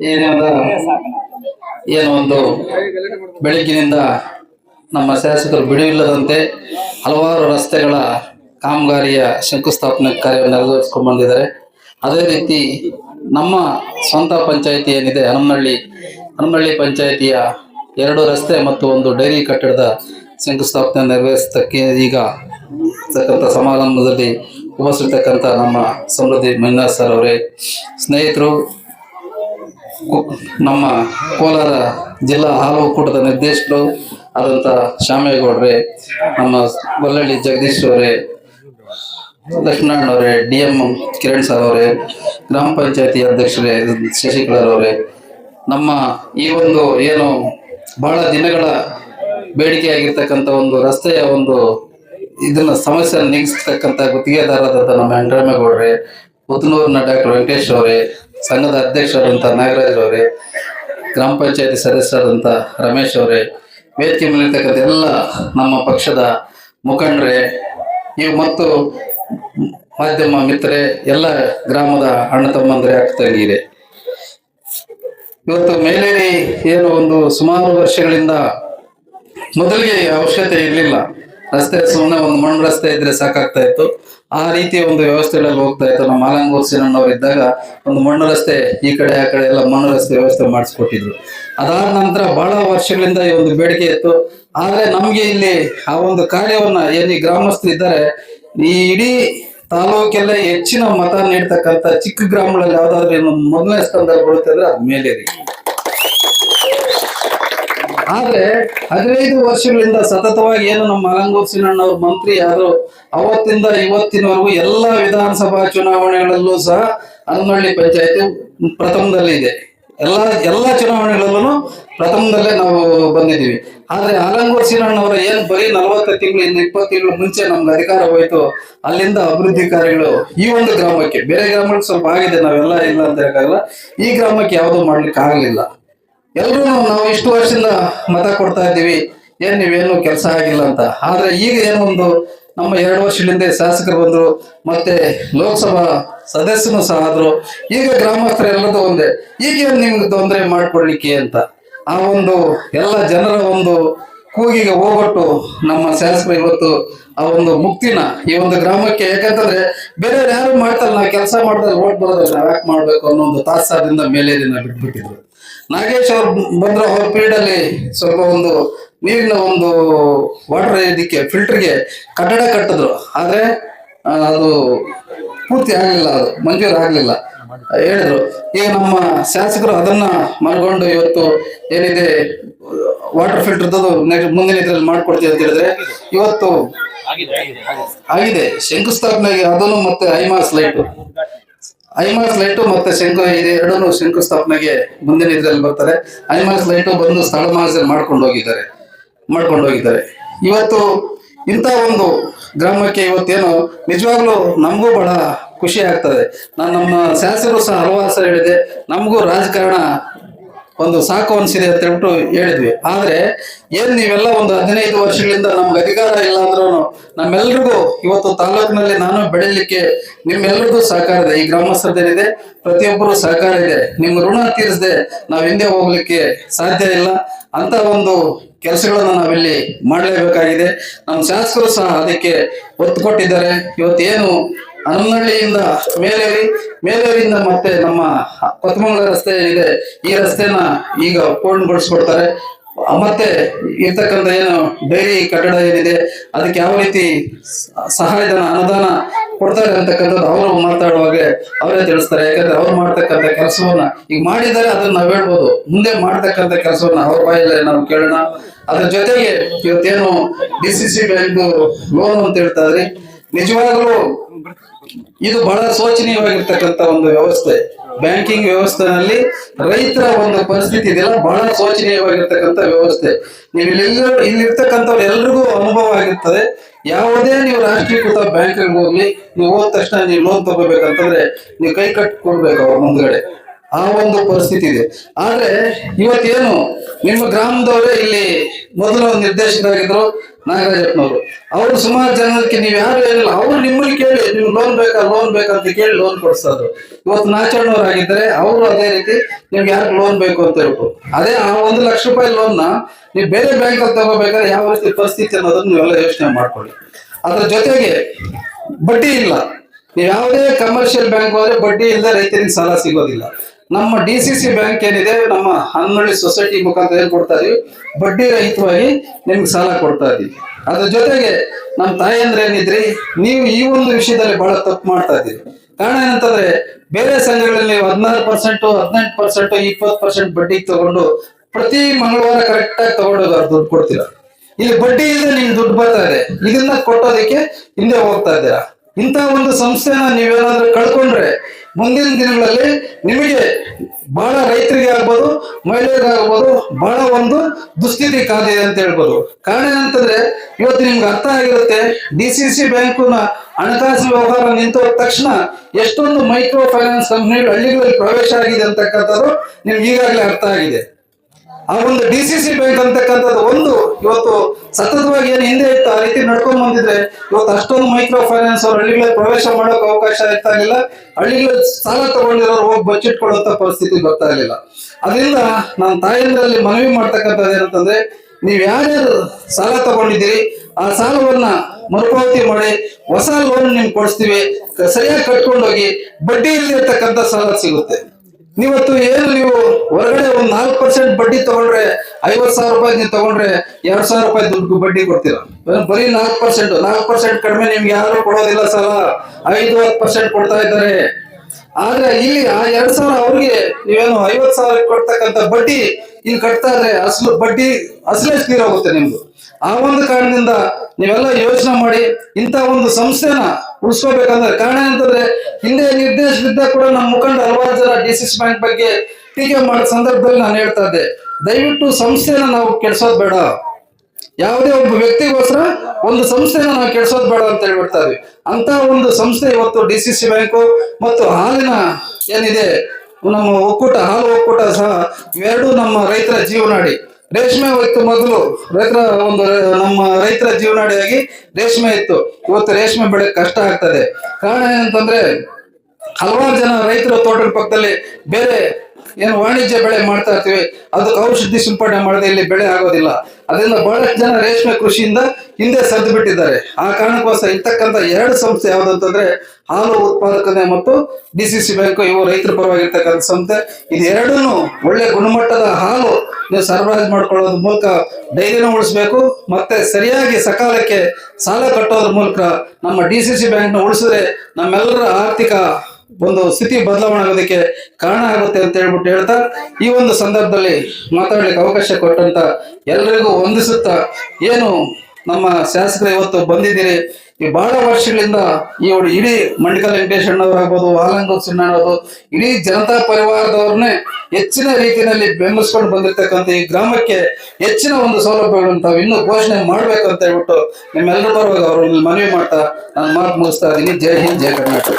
ಏನಿಂದ? ಏನು ಒಂದು ಬೆಳಗ್ಗಿನಿಂದ ನಮ್ಮ ಶಾಸಕರು ಬಿಡುವಿಲ್ಲದಂತೆ ಹಲವಾರು ರಸ್ತೆಗಳ ಕಾಮಗಾರಿಯ ಶಂಕುಸ್ಥಾಪನೆ ಕಾರ್ಯ ನೆರವೇರಿಸ್ಕೊಂಡು ಅದೇ ರೀತಿ ನಮ್ಮ ಸ್ವಂತ ಪಂಚಾಯಿತಿ ಏನಿದೆ, ಹನುಮನಹಳ್ಳಿ ಹನುಮನಹಳ್ಳಿ ಪಂಚಾಯಿತಿಯ ಎರಡು ರಸ್ತೆ ಮತ್ತು ಒಂದು ಡೈರಿ ಕಟ್ಟಡದ ಶಂಕುಸ್ಥಾಪನೆ ನೆರವೇರಿಸ್ತಕ್ಕೆ ಈಗ ಇರ್ತಕ್ಕಂಥ ಸಮಾರಂಭದಲ್ಲಿ ಉಪಸ್ಥಿತಕ್ಕಂಥ ನಮ್ಮ ಸಮೃದ್ಧಿ ಮಂಜುನಾಥ್ ಸರ್ ಅವರೇ, ಸ್ನೇಹಿತರು ನಮ್ಮ ಕೋಲಾರ ಜಿಲ್ಲಾ ಹಾಲು ಒಕ್ಕೂಟದ ನಿರ್ದೇಶಕರು ಆದಂಥ ಶ್ಯಾಮೇಗೌಡ್ರೆ ನಮ್ಮ ಗೊಲ್ಲಳ್ಳಿ ಜಗದೀಶ್ ಅವರೇ ಲಕ್ಷ್ಮಣ್ ಅವರೇ ಡಿ ಎಂ ಕಿರಣ್ ಸರ್ ಅವರೇ, ಗ್ರಾಮ ಪಂಚಾಯತಿ ಅಧ್ಯಕ್ಷರೇ ಶಶಿಕಲಾ ಅವರೇ, ನಮ್ಮ ಈ ಒಂದು ಏನು ಬಹಳ ದಿನಗಳ ಬೇಡಿಕೆಯಾಗಿರ್ತಕ್ಕಂಥ ಒಂದು ರಸ್ತೆಯ ಒಂದು ಇದನ್ನ ಸಮಸ್ಯೆ ನೀಗಿಸ್ತಕ್ಕಂಥ ಗುತ್ತಿಗೆದಾರರಾದಂಥ ನಮ್ಮ ವೆಂಕಟರಾಮೇಗೌಡ್ರೆ ಪುತ್ತನೂರಿನ ಡಾಕ್ಟರ್ ವೆಂಕಟೇಶ್ ಅವರೇ ಸಂಘದ ಅಧ್ಯಕ್ಷರಾದಂಥ ನಾಗರಾಜ್ ಅವರೇ, ಗ್ರಾಮ ಪಂಚಾಯತಿ ಸದಸ್ಯರಾದಂಥ ರಮೇಶ್ ಅವರೇ, ವೇದಿಕೆ ಮೇಲಿರ್ತಕ್ಕಂಥ ಎಲ್ಲ ನಮ್ಮ ಪಕ್ಷದ ಮುಖಂಡರೇ ಈ ಮತ್ತು ಮಾಧ್ಯಮ ಮಿತ್ರರೇ, ಎಲ್ಲ ಗ್ರಾಮದ ಅಣ್ಣ ತಮ್ಮಂದ್ರೆ, ಅಕ್ಕ ತಂಗಿರೆ. ಇವತ್ತು ಮೇಲೇರಿ ಏನು ಒಂದು ಸುಮಾರು ವರ್ಷಗಳಿಂದ ಮೊದಲಿಗೆ ಅವಶ್ಯಕತೆ ಇರಲಿಲ್ಲ. ರಸ್ತೆ ಸುಮ್ಮನೆ ಒಂದು ಮಣ್ಣು ರಸ್ತೆ ಇದ್ರೆ ಸಾಕಾಗ್ತಾ ಇತ್ತು. ಆ ರೀತಿಯ ಒಂದು ವ್ಯವಸ್ಥೆಗಳಲ್ಲಿ ಹೋಗ್ತಾ ಇತ್ತು. ನಮ್ಮ ಮಾಲಂಗೂರ್ ಸಿನಣ್ಣವ್ರು ಇದ್ದಾಗ ಒಂದು ಮಣ್ಣು ರಸ್ತೆ ಈ ಕಡೆ, ಆ ಕಡೆ ಎಲ್ಲ ಮಣ್ಣು ರಸ್ತೆ ವ್ಯವಸ್ಥೆ ಮಾಡಿಸ್ಕೊಟ್ಟಿದ್ರು. ಅದಾದ ನಂತರ ಬಹಳ ವರ್ಷಗಳಿಂದ ಈ ಒಂದು ಬೇಡಿಕೆ ಇತ್ತು. ಆದ್ರೆ ನಮ್ಗೆ ಇಲ್ಲಿ ಆ ಒಂದು ಕಾರ್ಯವನ್ನ ಏನಿ ಗ್ರಾಮಸ್ಥರು ಇದ್ದಾರೆ, ಈ ಇಡೀ ತಾಲೂಕೆಲ್ಲ ಹೆಚ್ಚಿನ ಮತ ನೀಡ್ತಕ್ಕಂಥ ಚಿಕ್ಕ ಗ್ರಾಮಗಳಲ್ಲಿ ಯಾವ್ದಾದ್ರು ಮೊದಲನೇ ಸ್ಥಾನದಲ್ಲಿ ಬರುತ್ತೆ ಅಂದ್ರೆ ಅದ್ ಮೇಲೇರಿ. ಆದ್ರೆ ಹದಿನೈದು ವರ್ಷಗಳಿಂದ ಸತತವಾಗಿ ಏನು ನಮ್ಮ ಅಲಂಗೂರ್ ಸಿನಣ್ಣವ್ರ ಮಂತ್ರಿ ಯಾರು ಅವತ್ತಿಂದ ಇವತ್ತಿನವರೆಗೂ ಎಲ್ಲಾ ವಿಧಾನಸಭಾ ಚುನಾವಣೆಗಳಲ್ಲೂ ಸಹ ಹನುಮಳ್ಳಿ ಪಂಚಾಯತಿ ಪ್ರಥಮದಲ್ಲಿ ಇದೆ. ಎಲ್ಲಾ ಎಲ್ಲಾ ಚುನಾವಣೆಗಳಲ್ಲೂ ಪ್ರಥಮದಲ್ಲೇ ನಾವು ಬಂದಿದ್ದೀವಿ. ಆದ್ರೆ ಆಲಂಗೂರ್ ಸಿನಣ್ಣವರ ಏನ್ ಬರೀ ನಲವತ್ತು ತಿಂಗಳಿಂದ ಇಪ್ಪತ್ತು ತಿಂಗಳು ಮುಂಚೆ ನಮ್ಗೆ ಅಧಿಕಾರ ಹೋಯ್ತು, ಅಲ್ಲಿಂದ ಅಭಿವೃದ್ಧಿ ಕಾರ್ಯಗಳು ಈ ಒಂದು ಗ್ರಾಮಕ್ಕೆ, ಬೇರೆ ಗ್ರಾಮಕ್ಕೆ ಸ್ವಲ್ಪ ಆಗಿದೆ, ನಾವೆಲ್ಲ ಇಲ್ಲ ಅಂತ ಹೇಳಕ್ಕಾಗಲ್ಲ. ಈ ಗ್ರಾಮಕ್ಕೆ ಯಾವುದೂ ಮಾಡ್ಲಿಕ್ಕೆ ಆಗಲಿಲ್ಲ ಎಲ್ರು ನಾವು ಇಷ್ಟು ವರ್ಷದಿಂದ ಮತ ಕೊಡ್ತಾ ಇದ್ದೀವಿ. ಏನ್ ನೀವೇನು ಕೆಲಸ ಆಗಿಲ್ಲ ಅಂತ. ಆದ್ರೆ ಈಗ ಏನೊಂದು ನಮ್ಮ ಎರಡು ವರ್ಷದಿಂದ ಶಾಸಕರು ಬಂದ್ರು, ಮತ್ತೆ ಲೋಕಸಭಾ ಸದಸ್ಯನು ಸಹ ಆದ್ರು. ಈಗ ಗ್ರಾಮಸ್ಥರ ಎಲ್ಲದೂ ಒಂದೇ. ಈಗ ಏನ್ ನಿಮ್ಗೆ ತೊಂದರೆ ಮಾಡ್ಕೊಡ್ಲಿಕ್ಕೆ ಅಂತ? ಆ ಒಂದು ಎಲ್ಲ ಜನರ ಒಂದು ಕೂಗಿಗೆ ಹೋಗ್ಬಿಟ್ಟು ನಮ್ಮ ಶಾಸಕರು ಇವತ್ತು ಆ ಒಂದು ಮುಕ್ತಿನ ಈ ಒಂದು ಗ್ರಾಮಕ್ಕೆ. ಯಾಕಂತಂದ್ರೆ ಬೇರೆ ಯಾರು ಮಾಡ್ತಾರೆ ನಾವು ಕೆಲಸ ಮಾಡಿದ್ರೆ ಓಟ್ ಬರೋದ್ರೆ ನಾವು ಯಾಕೆ ಮಾಡ್ಬೇಕು ಅನ್ನೋ ಒಂದು ತಾತ್ಸಾರದಿಂದ ಮೇಲೆ ಬಿಟ್ಬಿಟ್ಟಿದ್ರು. ನಾಗೇಶ್ ಅವ್ರು ಬಂದ್ರ ಅವ್ರ ಪೀರಿಯಡ್ ಅಲ್ಲಿ ಸ್ವಲ್ಪ ಒಂದು ನೀರಿನ ಒಂದು ವಾಟರ್ ಇದಕ್ಕೆ ಫಿಲ್ಟರ್ಗೆ ಕಟ್ಟಡ ಕಟ್ಟಿದ್ರು. ಆದ್ರೆ ಅದು ಪೂರ್ತಿ ಆಗಲಿಲ್ಲ ಅದು ಮಂಜೂರು ಆಗ್ಲಿಲ್ಲ. ಹೇಳಿದ್ರು ಈಗ ನಮ್ಮ ಶಾಸಕರು ಅದನ್ನ ಮನಗೊಂಡು ಇವತ್ತು ಏನಿದೆ ವಾಟರ್ ಫಿಲ್ಟರ್ದು ಮುಂದಿನ ಇದ್ರಲ್ಲಿ ಮಾಡ್ಕೊಡ್ತೀವಿ ಅಂತ ಹೇಳಿದ್ರೆ ಇವತ್ತು ಆಗಿದೆ ಶಂಕುಸ್ಥಾಪನೆಗೆ ಅದನ್ನು ಮತ್ತೆ ಐಮಾಸ್ ಲೈಟ್. ಐಮಾಸ್ ಲೈಟು ಮತ್ತೆ ಶಂಕು ಇದೆ ಎರಡೂ ಶಂಕುಸ್ಥಾಪನೆಗೆ ಮುಂದಿನ ಇದರಲ್ಲಿ ಬರ್ತಾರೆ ಐಮಾಸ್ ಲೈಟು ಬಂದು ಸ್ಥಳ ಮಾಡ್ಕೊಂಡು ಹೋಗಿದ್ದಾರೆ ಮಾಡ್ಕೊಂಡು ಹೋಗಿದ್ದಾರೆ ಇವತ್ತು ಇಂಥ ಒಂದು ಗ್ರಾಮಕ್ಕೆ ಇವತ್ತೇನು, ನಿಜವಾಗ್ಲೂ ನಮಗೂ ಬಹಳ ಖುಷಿ ಆಗ್ತದೆ. ನಾನು ನಮ್ಮ ಶಾಸಕರು ಸಹ ಹಲವಾರು ಸಹ ಹೇಳಿದೆ, ನಮಗೂ ರಾಜಕಾರಣ ಒಂದು ಸಾಕು ಅನ್ಸಿದೆ ಅಂತ ಹೇಳ್ಬಿಟ್ಟು ಹೇಳಿದ್ವಿ. ಆದ್ರೆ ಏನ್ ನೀವೆಲ್ಲ ಒಂದು ಹದಿನೈದು ವರ್ಷಗಳಿಂದ ನಮ್ಗೆ ಅಧಿಕಾರ ಇಲ್ಲ ಅಂದ್ರೂ ನಮ್ಮೆಲ್ರಿಗೂ ಇವತ್ತು ತಾಲೂಕಿನಲ್ಲಿ ನಾನು ಬೆಳಿಲಿಕ್ಕೆ ನಿಮ್ಮೆಲ್ರಿಗೂ ಸಹಕಾರ ಇದೆ. ಈ ಗ್ರಾಮಸ್ಥರದೇನಿದೆ ಪ್ರತಿಯೊಬ್ಬರು ಸಹಕಾರ ಇದೆ. ನಿಮ್ಮ ಋಣ ತೀರಿಸದೆ ನಾವ್ ಹಿಂದೆ ಹೋಗ್ಲಿಕ್ಕೆ ಸಾಧ್ಯ ಇಲ್ಲ. ಅಂತ ಒಂದು ಕೆಲಸಗಳನ್ನ ನಾವಿಲ್ಲಿ ಮಾಡಲೇಬೇಕಾಗಿದೆ. ನಮ್ಮ ಶಾಸಕರು ಸಹ ಅದಕ್ಕೆ ಒತ್ತು ಕೊಟ್ಟಿದ್ದಾರೆ. ಇವತ್ತೇನು ಹನುಮನಹಳ್ಳಿಯಿಂದ ಮೇಲೇರಿ, ಮೇಲೇರಿಯಿಂದ ಮತ್ತೆ ನಮ್ಮ ಕೊತ್ತಮಂಗಲ ರಸ್ತೆ ಇದೆ. ಈ ರಸ್ತೆನ ಈಗ ಪೂರ್ಣಗೊಳಿಸ್ಕೊಡ್ತಾರೆ. ಮತ್ತೆ ಇರ್ತಕ್ಕಂಥ ಏನು ಡೈರಿ ಕಟ್ಟಡ ಏನಿದೆ, ಅದಕ್ಕೆ ಯಾವ ರೀತಿ ಸಹಾಯಧನ, ಅನುದಾನ ಕೊಡ್ತಾರೆ ಅಂತಕ್ಕಂಥದ್ದು ಅವರು ಮಾತಾಡುವಾಗ ಅವರೇ ತಿಳಿಸ್ತಾರೆ. ಯಾಕಂದ್ರೆ ಅವ್ರು ಮಾಡ್ತಕ್ಕಂಥ ಕೆಲಸವನ್ನ ಈಗ ಮಾಡಿದ್ದಾರೆ, ಅದನ್ನ ನಾವು ಹೇಳ್ಬೋದು. ಮುಂದೆ ಮಾಡ್ತಕ್ಕಂಥ ಕೆಲಸವನ್ನ ಅವ್ರ ಬಾಯಲ್ಲೇ ನಾವು ಕೇಳೋಣ. ಅದ್ರ ಜೊತೆಗೆ ಇವತ್ತೇನು D C C bank loan ಅಂತ ಹೇಳ್ತಾ ಇದ್ರಿ. ನಿಜವಾಗ್ಲೂ ಇದು ಬಹಳ ಶೋಚನೀಯವಾಗಿರ್ತಕ್ಕಂಥ ಒಂದು ವ್ಯವಸ್ಥೆ. ಬ್ಯಾಂಕಿಂಗ್ ವ್ಯವಸ್ಥೆನಲ್ಲಿ ರೈತರ ಒಂದು ಪರಿಸ್ಥಿತಿ ಇದೆಯಲ್ಲ, ಬಹಳ ಶೋಚನೀಯವಾಗಿರ್ತಕ್ಕಂಥ ವ್ಯವಸ್ಥೆ. ನೀವು ಇಲ್ಲಿ ಇಲ್ಲಿರ್ತಕ್ಕಂಥವ್ರು ಎಲ್ರಿಗೂ ಅನುಭವ ಆಗಿರ್ತದೆ. ಯಾವುದೇ ನೀವು ರಾಷ್ಟ್ರೀಕೃತ ಬ್ಯಾಂಕ್ ಹೋಗ್ಲಿ ನೀವು ಹೋದ ತಕ್ಷಣ ನೀವು ಲೋನ್ ತಗೋಬೇಕಂತಂದ್ರೆ ನೀವು ಕೈ ಕಟ್ಕೊಳ್ಬೇಕು ಅವ್ರ ಮುಂದ್ಗಡೆ. ಆ ಒಂದು ಪರಿಸ್ಥಿತಿ ಇದೆ. ಆದ್ರೆ ಇವತ್ತೇನು ನಿಮ್ಮ ಗ್ರಾಮದವರೇ ಇಲ್ಲಿ ಮೊದಲು ನಿರ್ದೇಶಕರಾಗಿದ್ರು ನಾಗರಾಜಪ್ಪನವರು. ಅವರು ಸುಮಾರು ಜನಕ್ಕೆ ನೀವು ಯಾರು ಹೇಳಿಲ್ಲ, ಅವ್ರು ನಿಮ್ಮಲ್ಲಿ ಕೇಳಿ, ನಿಮ್ಗೆ ಲೋನ್ ಬೇಕಾ ಲೋನ್ ಬೇಕಂತ ಕೇಳಿ ಲೋನ್ ಕೊಡಿಸೋದು ಇವತ್ತು ನಾಚಣ್ಣವರಾಗಿದ್ದಾರೆ ಅವರು ಅದೇ ರೀತಿ ನಿಮ್ಗೆ ಯಾರು ಲೋನ್ ಬೇಕು ಅಂತ ಹೇಳ್ಬೋದು. ಅದೇ ಆ ಒಂದು ಲಕ್ಷ ರೂಪಾಯಿ ಲೋನ್ನ ನೀವು ಬೇರೆ ಬ್ಯಾಂಕ್ ಅಲ್ಲಿ ತಗೋಬೇಕಾದ್ರೆ ಯಾವ ರೀತಿ ಪರಿಸ್ಥಿತಿ ಅನ್ನೋದನ್ನ ನೀವೆಲ್ಲ ಯೋಚನೆ ಮಾಡ್ಕೊಳ್ಳಿ. ಅದ್ರ ಜೊತೆಗೆ ಬಡ್ಡಿ ಇಲ್ಲ. ನೀವು ಯಾವುದೇ ಕಮರ್ಷಿಯಲ್ ಬ್ಯಾಂಕ್ ಹೋದ್ರೆ ಬಡ್ಡಿ ಇಲ್ಲದೆ ರೈತರಿಗೆ ಸಾಲ ಸಿಗೋದಿಲ್ಲ. ನಮ್ಮ ಡಿ ಸಿ ಸಿ ಬ್ಯಾಂಕ್ ಏನಿದೆ, ನಮ್ಮ ಹನ್ನೊಳ್ಳಿ ಸೊಸೈಟಿ ಮುಖಾಂತರ ಏನ್ ಕೊಡ್ತಾ ಇದೀವಿ? ಬಡ್ಡಿ ರಹಿತವಾಗಿ ನಿಮ್ಗೆ ಸಾಲ ಕೊಡ್ತಾ ಇದೀವಿ. ಅದ್ರ ಜೊತೆಗೆ ನಮ್ಮ ತಾಯಂದ್ರೆ ಏನಿದ್ರಿ? ನೀವು ಈ ಒಂದು ವಿಷಯದಲ್ಲಿ ಬಹಳ ತಪ್ಪು ಮಾಡ್ತಾ ಇದ್ದೀರಿ ಕಾರಣ ಏನಂತಂದ್ರೆ, ಬೇರೆ ಸಂಘಗಳಲ್ಲಿ ನೀವು ಹದಿನಾರು ಪರ್ಸೆಂಟ್ ಹದಿನೆಂಟು ಪರ್ಸೆಂಟ್ ಇಪ್ಪತ್ತು ಪರ್ಸೆಂಟ್ ಬಡ್ಡಿ ತಗೊಂಡು ಪ್ರತಿ ಮಂಗಳವಾರ ಕರೆಕ್ಟ್ ಆಗಿ ತಗೊಂಡೋಗಿ ದುಡ್ಡು ಕೊಡ್ತೀರಾ? ಇಲ್ಲಿ ಬಡ್ಡಿ ಇಲ್ಲದೆ ನಿಮ್ಗೆ ದುಡ್ಡು ಬರ್ತಾ ಇದೆ. ಇದನ್ನ ಕೊಟ್ಟೋದಕ್ಕೆ ಹಿಂದೆ ಹೋಗ್ತಾ ಇದ್ದೀರಾ? ಇಂಥ ಒಂದು ಸಂಸ್ಥೆನ ನೀವೇನಾದ್ರೂ ಕಳ್ಕೊಂಡ್ರೆ ಮುಂದಿನ ದಿನಗಳಲ್ಲಿ ನಿಮಗೆ ಬಹಳ ರೈತರಿಗೆ ಆಗ್ಬೋದು, ಮಹಿಳೆಯರಿಗೆ ಆಗ್ಬೋದು, ಬಹಳ ಒಂದು ದುಸ್ಥಿತಿ ಕಾದಿದೆ ಅಂತ ಹೇಳ್ಬೋದು. ಕಾರಣ ಏನಂತಂದ್ರೆ, ಇವತ್ತು ನಿಮ್ಗೆ ಅರ್ಥ ಆಗಿರುತ್ತೆ, ಡಿ ಸಿ ಸಿ ಬ್ಯಾಂಕ್ನ ಹಣಕಾಸು ವ್ಯವಹಾರ ನಿಂತ ತಕ್ಷಣ ಎಷ್ಟೊಂದು ಮೈಕ್ರೋ ಫೈನಾನ್ಸ್ ಕಂಪ್ನಿಗಳು ಹಳ್ಳಿಗಳಲ್ಲಿ ಪ್ರವೇಶ ಆಗಿದೆ ಅಂತಕ್ಕಂಥದ್ದು ನಿಮ್ಗೆ ಈಗಾಗಲೇ ಅರ್ಥ ಆಗಿದೆ. ಆ ಒಂದು ಡಿ ಸಿ ಸಿ ಬ್ಯಾಂಕ್ ಅಂತಕ್ಕಂಥದ್ದು ಒಂದು ಇವತ್ತು ಸತತವಾಗಿ ಏನು ಹಿಂದೆ ಇತ್ತು, ಆ ರೀತಿ ನಡ್ಕೊಂಡ್ ಬಂದಿದ್ರೆ ಇವತ್ತು ಅಷ್ಟೊಂದು ಮೈಕ್ರೋ ಫೈನಾನ್ಸ್ ಅವ್ರ ಹಳ್ಳಿಗಳಲ್ಲಿ ಪ್ರವೇಶ ಮಾಡೋಕೆ ಅವಕಾಶ ಇರ್ತಾ ಹಳ್ಳಿಗಳ ಸಾಲ ತಗೊಂಡಿರೋರು ಹೋಗಿ ಬಚ್ಚಿಟ್ಕೊಳ್ಳುವಂತ ಪರಿಸ್ಥಿತಿ ಬರ್ತಾ ಇರಲಿಲ್ಲ. ಅದರಿಂದ ನಾನು ತಾಯಂದ್ರಲ್ಲಿ ಮನವಿ ಮಾಡ್ತಕ್ಕಂಥದ್ದು ಏನಂತಂದ್ರೆ, ನೀವು ಯಾರ್ಯಾರು ಸಾಲ ತಗೊಂಡಿದ್ದೀರಿ, ಆ ಸಾಲವನ್ನ ಮರುಪಾವತಿ ಮಾಡಿ, ಹೊಸ ಲೋನ್ ನಿಮ್ಗೆ ಕೊಡಿಸ್ತೀವಿ, ಸರಿಯಾಗಿ ಕಟ್ಕೊಂಡೋಗಿ ಬಡ್ಡಿ ಇಲ್ದಿರ್ತಕ್ಕಂಥ ಸಾಲ ಸಿಗುತ್ತೆ. ನೀವತ್ತು ಏನು ನೀವು ಹೊರಗಡೆ ಒಂದ್ ನಾಲ್ಕು ಪರ್ಸೆಂಟ್ ಬಡ್ಡಿ ತಗೊಂಡ್ರೆ ಐವತ್ ಸಾವಿರ ರೂಪಾಯಿ ನೀವು ತಗೊಂಡ್ರೆ ಎರಡ್ ಸಾವಿರ ರೂಪಾಯಿ ದುಡ್ಡು ಬಡ್ಡಿ ಕೊಡ್ತೀರಾ? ಬರೀ- ನಾಲ್ಕು ಪರ್ಸೆಂಟ್ ನಾಲ್ಕು ಪರ್ಸೆಂಟ್ ಕಡಿಮೆ ನಿಮ್ಗೆ ಯಾರು ಕೊಡೋದಿಲ್ಲ ಸಾಲ ಐದು, ಹತ್ತು ಪರ್ಸೆಂಟ್ ಕೊಡ್ತಾ ಇದ್ದಾರೆ. ಆದ್ರೆ ಇಲ್ಲಿ ಆ ಎರಡ್ ಸಾವಿರ ಅವ್ರಿಗೆ ನೀವೇನು ಐವತ್ ಸಾವಿರ ಕೊಡ್ತಕ್ಕಂತ ಬಡ್ಡಿ ಇಲ್ಲಿ ಕಟ್ತಾ ಇದ್ರೆ ಅಸಲು ಬಡ್ಡಿ ಅಸಲೇ ತೀರೋಗುತ್ತೆ ನಿಮ್ದು. ಆ ಒಂದು ಕಾರಣದಿಂದ ನೀವೆಲ್ಲ ಯೋಚನೆ ಮಾಡಿ ಇಂಥ ಒಂದು ಸಂಸ್ಥೆನ ಉಳಿಸ್ಕೋಬೇಕಂದ್ರೆ ಕಾರಣ ಅಂತಂದ್ರೆ ಹಿಂದೆ ನಿರ್ದೇಶಕರಿದ್ದ ಕೂಡ ನಮ್ಮ ಮುಖಂಡ ಹಲವಾರು ಜನ ಡಿ ಸಿ ಬ್ಯಾಂಕ್ ಬಗ್ಗೆ ಟೀಕೆ ಮಾಡೋ ಸಂದರ್ಭದಲ್ಲಿ ನಾನು ಹೇಳ್ತಾ ಇದ್ದೆ. ದಯವಿಟ್ಟು ಸಂಸ್ಥೆನ ನಾವು ಕೆಡ್ಸೋದ್ ಬೇಡ. ಯಾವುದೇ ಒಬ್ಬ ವ್ಯಕ್ತಿಗೋಸ್ಕರ ಒಂದು ಸಂಸ್ಥೆನ ನಾವು ಕೆಡ್ಸೋದ್ ಬೇಡ ಅಂತ ಹೇಳ್ಬಿಡ್ತಾ ಇದ್ವಿ. ಅಂತ ಒಂದು ಸಂಸ್ಥೆ ಇವತ್ತು ಡಿ ಸಿ ಸಿ ಬ್ಯಾಂಕು ಮತ್ತು ಹಾಲಿನ ಏನಿದೆ, ನಮ್ಮ ಒಕ್ಕೂಟ, ಹಾಲು ಒಕ್ಕೂಟ ಸಹ ಇವೆರಡೂ ನಮ್ಮ ರೈತರ ಜೀವನಾಡಿ. ರೇಷ್ಮೆ ಇತ್ತು ಮೊದಲು. ರೈತರ ಒಂದು ನಮ್ಮ ರೈತರ ಜೀವನಾಡಿಯಾಗಿ ರೇಷ್ಮೆ ಇತ್ತು. ಇವತ್ತು ರೇಷ್ಮೆ ಬೆಳೆ ಕಷ್ಟ ಆಗ್ತದೆ. ಕಾರಣ ಏನಂತಂದ್ರೆ, ಹಲವಾರು ಜನ ರೈತರ ತೋಟದ ಪಕ್ಕದಲ್ಲಿ ಬೇರೆ ಏನು ವಾಣಿಜ್ಯ ಬೆಳೆ ಮಾಡ್ತಾ ಇರ್ತೀವಿ, ಅದಕ್ಕೆ ಔಷಧಿ ಸಿಂಪಡಣೆ ಮಾಡದೆ ಇಲ್ಲಿ ಬೆಳೆ ಆಗೋದಿಲ್ಲ. ಅದರಿಂದ ಬಹಳಷ್ಟು ಜನ ರೇಷ್ಮೆ ಕೃಷಿಯಿಂದ ಹಿಂದೆ ಸರಿದು ಬಿಟ್ಟಿದ್ದಾರೆ. ಆ ಕಾರಣಕ್ಕೋಸ್ಕರ ಇರ್ತಕ್ಕಂಥ ಎರಡು ಸಂಸ್ಥೆ ಯಾವುದಂತಂದ್ರೆ, ಹಾಲು ಉತ್ಪಾದಕನೆ ಮತ್ತು ಡಿ ಸಿ ಸಿ ಬ್ಯಾಂಕು, ಇವು ರೈತರ ಪರವಾಗಿರ್ತಕ್ಕಂಥ ಸಂಸ್ಥೆ. ಇದು ಎರಡನ್ನೂ ಒಳ್ಳೆ ಗುಣಮಟ್ಟದ ಹಾಲು ನೀವು ಸರಬರಾಜು ಮಾಡ್ಕೊಳ್ಳೋದ್ರ ಮೂಲಕ ಡೈರಿನ ಉಳಿಸ್ಬೇಕು, ಮತ್ತೆ ಸರಿಯಾಗಿ ಸಕಾಲಕ್ಕೆ ಸಾಲ ಕಟ್ಟೋದ್ರ ಮೂಲಕ ನಮ್ಮ ಡಿ ಸಿ ಸಿ ಬ್ಯಾಂಕ್ನ ಉಳಿಸಿದ್ರೆ ನಮ್ಮೆಲ್ಲರ ಆರ್ಥಿಕ ಒಂದು ಸ್ಥಿತಿ ಬದಲಾವಣೆ ಆಗೋದಕ್ಕೆ ಕಾರಣ ಆಗುತ್ತೆ ಅಂತ ಹೇಳ್ಬಿಟ್ಟು ಹೇಳ್ತಾ, ಈ ಒಂದು ಸಂದರ್ಭದಲ್ಲಿ ಮಾತಾಡ್ಲಿಕ್ಕೆ ಅವಕಾಶ ಕೊಟ್ಟಂತ ಎಲ್ಲರಿಗೂ ವಂದಿಸುತ್ತಾ, ಏನು ನಮ್ಮ ಶಾಸಕರು ಇವತ್ತು ಬಂದಿದ್ದೀರಿ. ಈ ಬಹಳ ವರ್ಷಗಳಿಂದ ಈ ಇಡೀ ಮಂಡಿಕಲ್ ವೆಂಕಟೇಶ್ ಅಣ್ಣವರಾಗ್ಬೋದು ಆಲಂಗೂರ್ ಸಿನ್ನಣ್ಣವರು ಇಡೀ ಜನತಾ ಪರಿವಾರದವ್ರನ್ನೇ ಹೆಚ್ಚಿನ ರೀತಿಯಲ್ಲಿ ಬೆಂಬಲಿಸ್ಕೊಂಡು ಬಂದಿರ್ತಕ್ಕಂಥ ಈ ಗ್ರಾಮಕ್ಕೆ ಹೆಚ್ಚಿನ ಒಂದು ಸೌಲಭ್ಯಗಳನ್ನು ತಾವು ಇನ್ನೂ ಘೋಷಣೆ ಮಾಡ್ಬೇಕು ಅಂತ ಹೇಳ್ಬಿಟ್ಟು ನಿಮ್ಮೆಲ್ಲರ ಪರವಾಗಿ ಅವರು ಮನವಿ ಮಾಡ್ತಾ ನಾನು ಮಾತು ಮುಗಿಸ್ತಾ ಇದ್ದೀನಿ. ಜೈ ಹಿಂದ್, ಜೈ ಕರ್ನಾಟಕ.